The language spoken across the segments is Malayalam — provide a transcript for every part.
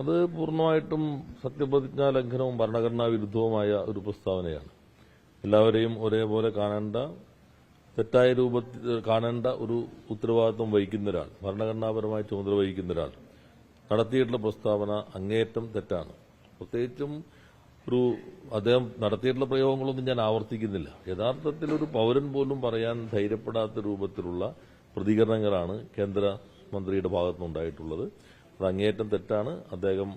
അത് പൂർണമായിട്ടും സത്യപ്രതിജ്ഞാ ലംഘനവും ഭരണഘടനാ വിരുദ്ധവുമായ ഒരു പ്രസ്താവനയാണ്. എല്ലാവരെയും ഒരേപോലെ കാണേണ്ട തെറ്റായ രൂപത്തിൽ കാണേണ്ട ഒരു ഉത്തരവാദിത്വം വഹിക്കുന്ന ഒരാൾ ഭരണഘടനാപരമായ ചുമതല വഹിക്കുന്ന ഒരാൾ നടത്തിയിട്ടുള്ള പ്രസ്താവന അങ്ങേയറ്റം തെറ്റാണ്. പ്രത്യേകിച്ചും ഒരു അദ്ദേഹം നടത്തിയിട്ടുള്ള പ്രയോഗങ്ങളൊന്നും ഞാൻ ആവർത്തിക്കുന്നില്ല. യഥാർത്ഥത്തിൽ ഒരു പൗരൻ പോലും പറയാൻ ധൈര്യപ്പെടാത്ത രൂപത്തിലുള്ള പ്രതികരണങ്ങളാണ് കേന്ദ്ര മന്ത്രിയുടെ ഭാഗത്തുനിന്നുണ്ടായിട്ടുള്ളത്. അത് അങ്ങേയറ്റം തെറ്റാണ്. അദ്ദേഹം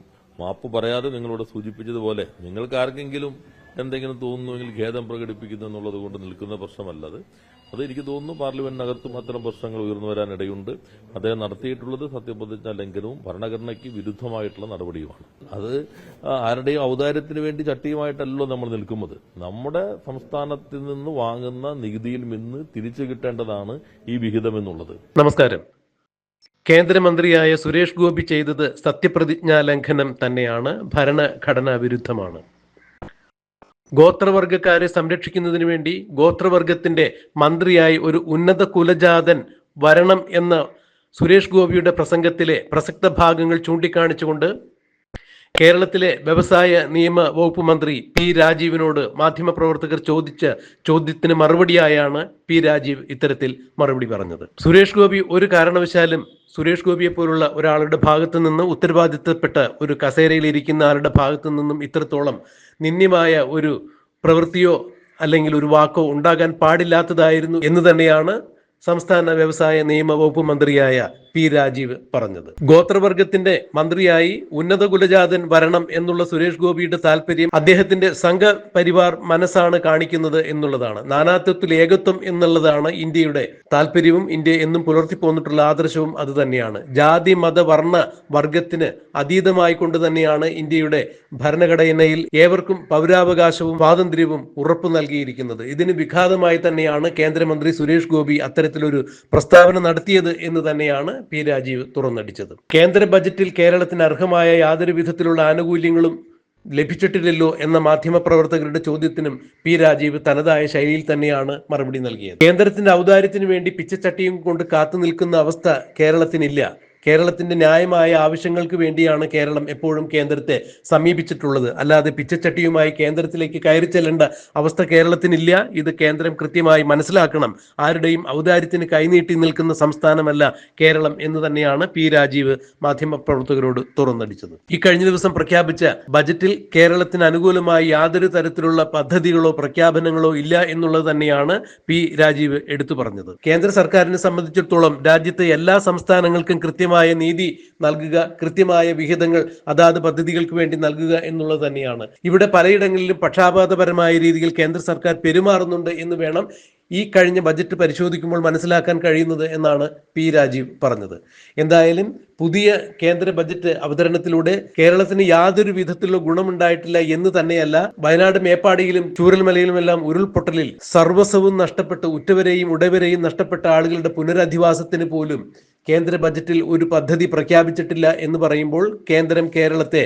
മാപ്പ് പറയാതെ നിങ്ങളോട് സൂചിപ്പിച്ചതുപോലെ നിങ്ങൾക്ക് ആർക്കെങ്കിലും എന്തെങ്കിലും തോന്നുന്നുവെങ്കിൽ ഖേദം പ്രകടിപ്പിക്കുന്നു എന്നുള്ളത് കൊണ്ട് നിൽക്കുന്ന പ്രശ്നമല്ല അത്. എനിക്ക് തോന്നുന്നു പാർലമെന്റിനകത്തും അത്തരം പ്രശ്നങ്ങൾ ഉയർന്നു വരാനിടയുണ്ട്. അദ്ദേഹം നടത്തിയിട്ടുള്ളത് സത്യപ്രതിജ്ഞ ലംഘനവും ഭരണഘടനയ്ക്ക് വിരുദ്ധമായിട്ടുള്ള നടപടിയുമാണ്. അത് ആരുടെയും ഔദാര്യത്തിന് വേണ്ടി ചട്ടിയുമായിട്ടല്ലോ നമ്മൾ നിൽക്കുന്നത്. നമ്മുടെ സംസ്ഥാനത്തിൽ നിന്ന് വാങ്ങുന്ന നികുതിയിൽ നിന്ന് തിരിച്ചു കിട്ടേണ്ടതാണ് ഈ വിഹിതം എന്നുള്ളത്. നമസ്കാരം. കേന്ദ്രമന്ത്രിയായ സുരേഷ് ഗോപി ചെയ്തത് സത്യപ്രതിജ്ഞാ ലംഘനം തന്നെയാണ് ഭരണഘടനാ വിരുദ്ധമാണ് ഗോത്രവർഗക്കാരെ സംരക്ഷിക്കുന്നതിന് വേണ്ടി ഗോത്രവർഗത്തിന്റെ മന്ത്രിയായി ഒരു ഉന്നത കുലജാതൻ വരണം എന്ന സുരേഷ് ഗോപിയുടെ പ്രസംഗത്തിലെ പ്രസക്ത ഭാഗങ്ങൾ ചൂണ്ടിക്കാണിച്ചുകൊണ്ട് കേരളത്തിലെ വ്യവസായ നിയമ വകുപ്പ് മന്ത്രി പി രാജീവിനോട് മാധ്യമപ്രവർത്തകർ ചോദിച്ച ചോദ്യത്തിന് മറുപടിയായാണ് പി രാജീവ് ഇത്തരത്തിൽ മറുപടി പറഞ്ഞത്. സുരേഷ് ഗോപി ഒരു കാരണവശാലും സുരേഷ് ഗോപിയെ പോലുള്ള ഒരാളുടെ ഭാഗത്തു നിന്ന് ഉത്തരവാദിത്തപ്പെട്ട ഒരു കസേരയിൽ ഇരിക്കുന്ന ആളുടെ ഭാഗത്തു നിന്നും ഇത്രത്തോളം നിന്ദ്യമായ ഒരു പ്രവൃത്തിയോ അല്ലെങ്കിൽ ഒരു വാക്കോ ഉണ്ടാകാൻ പാടില്ലാത്തതായിരുന്നു എന്ന് തന്നെയാണ് സംസ്ഥാന വ്യവസായ നിയമ വകുപ്പ് മന്ത്രിയായ പി രാജീവ് പറഞ്ഞത്. ഗോത്രവർഗത്തിന്റെ മന്ത്രിയായി ഉന്നത കുലജാതൻ വരണം എന്നുള്ള സുരേഷ് ഗോപിയുടെ താല്പര്യം അദ്ദേഹത്തിന്റെ സംഘപരിവാർ മനസ്സാണ് കാണിക്കുന്നത് എന്നുള്ളതാണ്. നാനാത്വത്തിൽ ഏകത്വം എന്നുള്ളതാണ് ഇന്ത്യയുടെ താല്പര്യവും ഇന്ത്യ എന്നും പുലർത്തി പോന്നിട്ടുള്ള ആദർശവും അത് തന്നെയാണ്. ജാതി മത വർണ വർഗത്തിന് അതീതമായി കൊണ്ട് തന്നെയാണ് ഇന്ത്യയുടെ ഭരണഘടനയിൽ ഏവർക്കും പൗരാവകാശവും സ്വാതന്ത്ര്യവും ഉറപ്പു നൽകിയിരിക്കുന്നത്. ഇതിന് വിഘാതമായി തന്നെയാണ് കേന്ദ്രമന്ത്രി സുരേഷ് ഗോപി അത്തരത്തിലൊരു പ്രസ്താവന നടത്തിയത് എന്ന് തന്നെയാണ് പി രാജീവ് തുറന്നടിച്ചത്. കേന്ദ്ര ബജറ്റിൽ കേരളത്തിന് അർഹമായ യാതൊരു വിധത്തിലുള്ള ആനുകൂല്യങ്ങളും ലഭിച്ചിട്ടില്ലല്ലോ എന്ന മാധ്യമപ്രവർത്തകരുടെ ചോദ്യത്തിനും പി രാജീവ് തനതായ ശൈലിയിൽ തന്നെയാണ് മറുപടി നൽകിയത്. കേന്ദ്രത്തിന്റെ ഔദാര്യത്തിനു വേണ്ടി പിച്ചച്ചട്ടിയും കൊണ്ട് കാത്തു നിൽക്കുന്ന അവസ്ഥ കേരളത്തിനില്ല. കേരളത്തിന്റെ ന്യായമായ ആവശ്യങ്ങൾക്ക് വേണ്ടിയാണ് കേരളം എപ്പോഴും കേന്ദ്രത്തെ സമീപിച്ചിട്ടുള്ളത്. അല്ലാതെ പിച്ചച്ചട്ടിയുമായി കേന്ദ്രത്തിലേക്ക് കയറി ചെല്ലേണ്ട അവസ്ഥ കേരളത്തിനില്ല. ഇത് കേന്ദ്രം കൃത്യമായി മനസ്സിലാക്കണം. ആരുടെയും ഔദാര്യത്തിന് കൈനീട്ടി നിൽക്കുന്ന സംസ്ഥാനമല്ല കേരളം എന്ന് തന്നെയാണ് പി രാജീവ് മാധ്യമപ്രവർത്തകരോട് തുറന്നടിച്ചത്. ഈ കഴിഞ്ഞ ദിവസം പ്രഖ്യാപിച്ച ബജറ്റിൽ കേരളത്തിന് അനുകൂലമായി യാതൊരു തരത്തിലുള്ള പദ്ധതികളോ പ്രഖ്യാപനങ്ങളോ ഇല്ല എന്നുള്ളത് തന്നെയാണ് പി രാജീവ് എടുത്തു പറഞ്ഞത്. കേന്ദ്ര സർക്കാരിനെ സംബന്ധിച്ചിടത്തോളം രാജ്യത്തെ എല്ലാ സംസ്ഥാനങ്ങൾക്കും കൃത്യമായ നീതി നൽകുക കൃത്യമായ വിഹിതങ്ങൾ അതാത് പദ്ധതികൾക്ക് വേണ്ടി നൽകുക എന്നുള്ളത് തന്നെയാണ്. ഇവിടെ പലയിടങ്ങളിലും പക്ഷാപാതപരമായ രീതിയിൽ കേന്ദ്ര സർക്കാർ പെരുമാറുന്നുണ്ട് എന്ന് വേണം ഈ കഴിഞ്ഞ ബജറ്റ് പരിശോധിക്കുമ്പോൾ മനസ്സിലാക്കാൻ കഴിയുന്നത് എന്നാണ് പി രാജീവ് പറഞ്ഞത്. എന്തായാലും പുതിയ കേന്ദ്ര ബജറ്റ് അവതരണത്തിലൂടെ കേരളത്തിന് യാതൊരു വിധത്തിലുള്ള ഗുണമുണ്ടായിട്ടില്ല എന്ന് തന്നെയല്ല വയനാട് മേപ്പാടിയിലും ചൂരൽമലയിലുമെല്ലാം ഉരുൾപൊട്ടലിൽ സർവസ്വവും നഷ്ടപ്പെട്ട് ഉറ്റവരെയും ഉടവരെയും നഷ്ടപ്പെട്ട ആളുകളുടെ പുനരധിവാസത്തിന് പോലും കേന്ദ്ര ബജറ്റിൽ ഒരു പദ്ധതി പ്രഖ്യാപിച്ചിട്ടില്ല എന്ന് പറയുമ്പോൾ കേന്ദ്രം കേരളത്തെ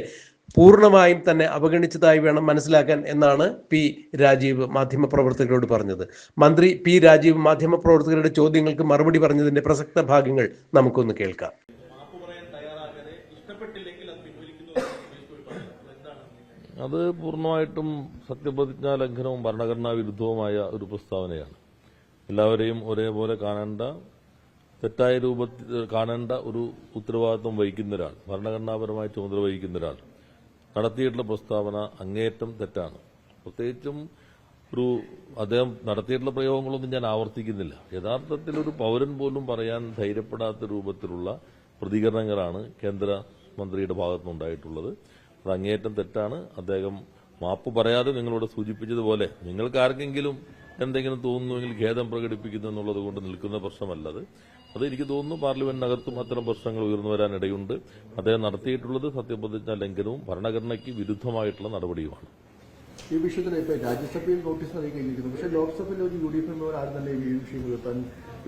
പൂർണമായും തന്നെ അവഗണിച്ചതായി വേണം മനസ്സിലാക്കാൻ എന്നാണ് പി രാജീവ് മാധ്യമപ്രവർത്തകരോട് പറഞ്ഞത്. മന്ത്രി പി രാജീവ് മാധ്യമപ്രവർത്തകരുടെ ചോദ്യങ്ങൾക്ക് മറുപടി പറഞ്ഞതിന്റെ പ്രസക്ത ഭാഗങ്ങൾ നമുക്കൊന്ന് കേൾക്കാം. അത് പൂർണമായിട്ടും സത്യപ്രതിജ്ഞാ ലംഘനവും ഭരണഘടനാ വിരുദ്ധവുമായ ഒരു പ്രസ്താവനയാണ്. എല്ലാവരെയും ഒരേപോലെ കാണേണ്ട തെറ്റായ രൂപത്തിൽ കാണേണ്ട ഒരു ഉത്തരവാദിത്വം വഹിക്കുന്ന ഒരാൾ ഭരണഘടനാപരമായി ചുമതല വഹിക്കുന്ന ഒരാൾ നടത്തിയിട്ടുള്ള പ്രസ്താവന അങ്ങേയറ്റം തെറ്റാണ്. പ്രത്യേകിച്ചും ഒരു അദ്ദേഹം നടത്തിയിട്ടുള്ള പ്രയോഗങ്ങളൊന്നും ഞാൻ ആവർത്തിക്കുന്നില്ല. യഥാർത്ഥത്തിൽ ഒരു പൗരൻ പോലും പറയാൻ ധൈര്യപ്പെടാത്ത രൂപത്തിലുള്ള പ്രതികരണങ്ങളാണ് കേന്ദ്ര മന്ത്രിയുടെ ഭാഗത്തുനിന്നുണ്ടായിട്ടുള്ളത് അത് അങ്ങേയറ്റം തെറ്റാണ്. അദ്ദേഹം മാപ്പ് പറയാതെ നിങ്ങളോട് സൂചിപ്പിച്ചതുപോലെ നിങ്ങൾക്ക് ആർക്കെങ്കിലും എന്തെങ്കിലും തോന്നുന്നുവെങ്കിൽ ഖേദം പ്രകടിപ്പിക്കുന്നു എന്നുള്ളത് കൊണ്ട് നിൽക്കുന്ന പ്രശ്നമല്ലത് അത് എനിക്ക് തോന്നുന്നു പാർലമെന്റിനകത്തും അത്തരം പ്രശ്നങ്ങൾ ഉയർന്നു വരാനിടയുണ്ട്. അദ്ദേഹം നടത്തിയിട്ടുള്ളത് സത്യപ്രതിജ്ഞാ ലംഘനവും ഭരണഘടനയ്ക്ക് വിരുദ്ധമായിട്ടുള്ള നടപടിയുമാണ്. ഈ വിഷയത്തിൽ ഇപ്പൊ രാജ്യസഭയിൽ നോട്ടീസ് നൽകി കഴിഞ്ഞിരിക്കുന്നു പക്ഷേ ലോക്സഭയിൽ ഒരു യു ഡി എഫ് എംപർ ആരും തന്നെ ഈ വിഷയം ഉയർത്താൻ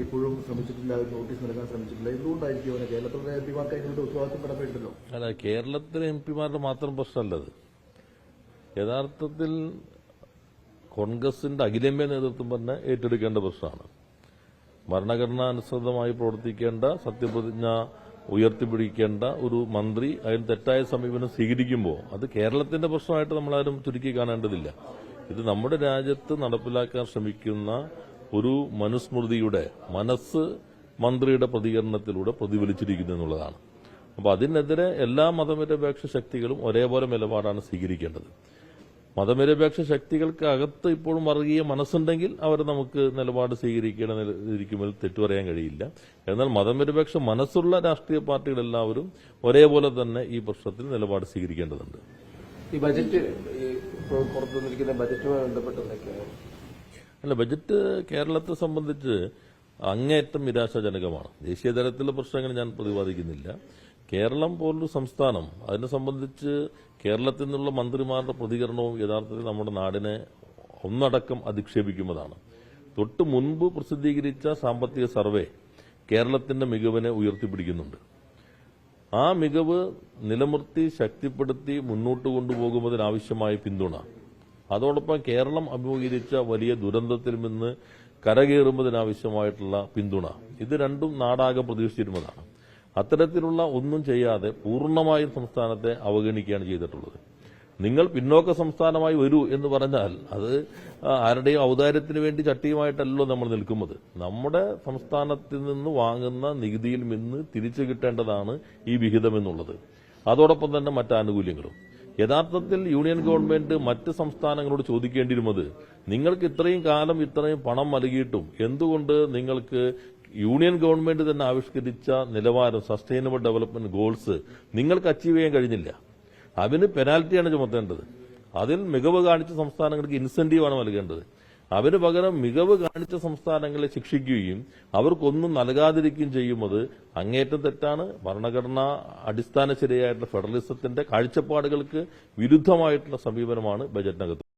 ഇപ്പോഴും ശ്രമിച്ചിട്ടില്ല നോട്ടീസ് നൽകാൻ ശ്രമിച്ചിട്ടില്ല. എന്തുകൊണ്ടായിരിക്കും അവനെ കേരളത്തിലെ എം പിമാർക്ക് അതിനുള്ള ഉത്തരവാദിത്വം പെടപ്പെട്ടില്ലല്ലോ അല്ല കേരളത്തിലെ എം പിമാരുടെ മാത്രം പ്രശ്നമല്ലത്. യഥാർത്ഥത്തിൽ കോൺഗ്രസിന്റെ അഖിലേന്ത്യാ നേതൃത്വം തന്നെ ഏറ്റെടുക്കേണ്ട പ്രശ്നമാണ്. ഭരണഘടനാനുസൃതമായി പ്രവർത്തിക്കേണ്ട സത്യപ്രതിജ്ഞ ഉയർത്തിപ്പിടിക്കേണ്ട ഒരു മന്ത്രി അതിന് തെറ്റായ സമീപനം സ്വീകരിക്കുമ്പോൾ അത് കേരളത്തിന്റെ പ്രശ്നമായിട്ട് നമ്മളാരും ചുരുക്കി കാണേണ്ടതില്ല. ഇത് നമ്മുടെ രാജ്യത്ത് നടപ്പിലാക്കാൻ ശ്രമിക്കുന്ന ഒരു മനുസ്മൃതിയുടെ മനസ്സ് മന്ത്രിയുടെ പ്രതികരണത്തിലൂടെ പ്രതിഫലിച്ചിരിക്കുന്നു എന്നുള്ളതാണ്. അപ്പോൾ അതിനെതിരെ എല്ലാ മതനിരപേക്ഷ ശക്തികളും ഒരേപോലെ നിലപാടാണ് സ്വീകരിക്കേണ്ടത്. മതനിരപേക്ഷ ശക്തികൾക്ക് അകത്ത് ഇപ്പോഴും വർഗീയ മനസ്സുണ്ടെങ്കിൽ അവർ നമുക്ക് നിലപാട് സ്വീകരിക്കണമെന്നിരിക്കുമ്പോൾ തെറ്റു പറയാൻ കഴിയില്ല. എന്നാൽ മതനിരപേക്ഷ മനസ്സുള്ള രാഷ്ട്രീയ പാർട്ടികളെല്ലാവരും ഒരേപോലെ തന്നെ ഈ പ്രശ്നത്തിൽ നിലപാട് സ്വീകരിക്കേണ്ടതുണ്ട്. ഈ ബജറ്റ് പുറത്തു ബജറ്റുമായി ബന്ധപ്പെട്ടതൊക്കെയാണ് അല്ല ബജറ്റ് കേരളത്തെ സംബന്ധിച്ച് അങ്ങേയറ്റം നിരാശാജനകമാണ്. ദേശീയ തലത്തിലുള്ള പ്രശ്നങ്ങൾ ഞാൻ പ്രതിപാദിക്കുന്നില്ല. കേരളം പോലൊരു സംസ്ഥാനം. അതിനെ സംബന്ധിച്ച് കേരളത്തിൽ നിന്നുള്ള മന്ത്രിമാരുടെ പ്രതികരണവും യഥാർത്ഥത്തിൽ നമ്മുടെ നാടിനെ ഒന്നടക്കം അധിക്ഷേപിക്കുന്നതാണ്. തൊട്ട് മുൻപ് പ്രസിദ്ധീകരിച്ച സാമ്പത്തിക സർവേ കേരളത്തിന്റെ മികവിനെ ഉയർത്തിപ്പിടിക്കുന്നുണ്ട്. ആ മികവ് നിലനിർത്തി ശക്തിപ്പെടുത്തി മുന്നോട്ട് കൊണ്ടുപോകുന്നതിനാവശ്യമായ പിന്തുണ. അതോടൊപ്പം കേരളം അഭിമുഖീകരിച്ച വലിയ ദുരന്തത്തിൽ നിന്ന് കരകയറുന്നതിനാവശ്യമായിട്ടുള്ള പിന്തുണ. ഇത് രണ്ടും നാടാകെ പ്രതീക്ഷിച്ചിരുന്നതാണ് അത്തരത്തിലുള്ള ഒന്നും ചെയ്യാതെ പൂർണമായും സംസ്ഥാനത്തെ അവഗണിക്കുകയാണ് ചെയ്തിട്ടുള്ളത്. നിങ്ങൾ പിന്നോക്ക സംസ്ഥാനമായി വരൂ എന്ന് പറഞ്ഞാൽ അത് ആരുടെയും ഔദാര്യത്തിന് വേണ്ടി ചട്ടിയുമായിട്ടല്ലോ നമ്മൾ നിൽക്കുന്നത്. നമ്മുടെ സംസ്ഥാനത്തിൽ നിന്ന് വാങ്ങുന്ന നികുതിയിൽ നിന്ന് തിരിച്ചു കിട്ടേണ്ടതാണ് ഈ വിഹിതം എന്നുള്ളത്. അതോടൊപ്പം തന്നെ മറ്റ് ആനുകൂല്യങ്ങളും. യഥാർത്ഥത്തിൽ യൂണിയൻ ഗവൺമെന്റ് മറ്റ് സംസ്ഥാനങ്ങളോട് ചോദിക്കേണ്ടിയിരുന്നത് നിങ്ങൾക്ക് ഇത്രയും കാലം ഇത്രയും പണം നൽകിയിട്ടും എന്തുകൊണ്ട് നിങ്ങൾക്ക് യൂണിയൻ ഗവൺമെന്റ് തന്നെ ആവിഷ്കരിച്ച നിലവാരം സസ്റ്റൈനബിൾ ഡെവലപ്മെന്റ് ഗോൾസ് നിങ്ങൾക്ക് അച്ചീവ് ചെയ്യാൻ കഴിഞ്ഞില്ല. അതിന് പെനാൽറ്റിയാണ് ചുമത്തേണ്ടത്. അതിൽ മികവ് കാണിച്ച സംസ്ഥാനങ്ങൾക്ക് ഇൻസെന്റീവാണ് നൽകേണ്ടത്. അതിന് പകരം മികവ് കാണിച്ച സംസ്ഥാനങ്ങളെ ശിക്ഷിക്കുകയും അവർക്കൊന്നും നൽകാതിരിക്കുകയും ചെയ്യുന്നത് അങ്ങേറ്റം തെറ്റാണ്. ഭരണഘടനാ അടിസ്ഥാന ശരിയായിട്ടുള്ള ഫെഡറലിസത്തിന്റെ കാഴ്ചപ്പാടുകൾക്ക് വിരുദ്ധമായിട്ടുള്ള സമീപനമാണ് ബജറ്റിനകത്ത്.